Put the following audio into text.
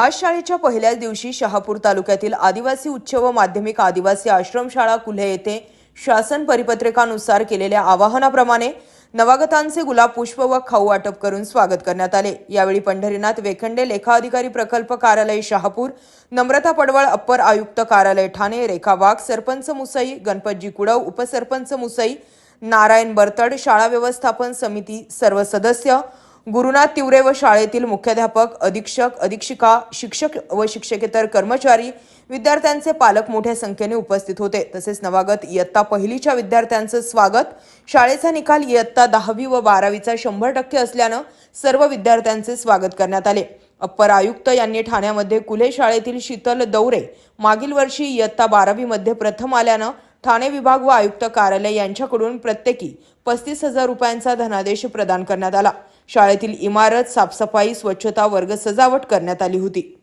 आज शाळेच्या पहिल्याच दिवशी शहापूर तालुक्यातील आदिवासी उच्च व माध्यमिक आदिवासी आश्रमशाळा कुल्हे येथे शासन परिपत्रकानुसार केलेल्या आवाहनाप्रमाणे नवागतांचे गुलाब पुष्प व खाऊ वाटप करून स्वागत करण्यात आले. यावेळी पंढरीनाथ वेखंडे लेखा अधिकारी प्रकल्प कार्यालय शहापूर नम्रता पडवळ अप्पर आयुक्त कार्यालय ठाणे रेखा वाघ सरपंच मुसई गणपतजी कुडव उपसरपंच मुसई नारायण बर्तड शाळा व्यवस्थापन समिती सर्व सदस्य गुरुनाथ तिवरे व शाळेतील मुख्याध्यापक अधीक्षक अधीक्षिका शिक्षक व शिक्षकेतर कर्मचारी विद्यार्थ्यांचे पालक मोठ्या संख्येने उपस्थित होते. तसेच नवागत इयत्ता पहिलीच्या विद्यार्थ्यांचं स्वागत. शाळेचा निकाल इयत्ता दहावी व बारावीचा शंभर टक्के असल्यानं सर्व विद्यार्थ्यांचे स्वागत करण्यात आले. अप्पर आयुक्त यांनी ठाण्यामध्ये कुले शाळेतील शीतल दौरे मागील वर्षी इयत्ता बारावीमध्ये प्रथम आल्यानं ठाणे विभाग व आयुक्त कार्यालय यांच्याकडून प्रत्येकी पस्तीस हजार रुपयांचा धनादेश प्रदान करण्यात आला. शाळेतील इमारत साफसफाई स्वच्छता वर्ग सजावट करण्यात आली होती.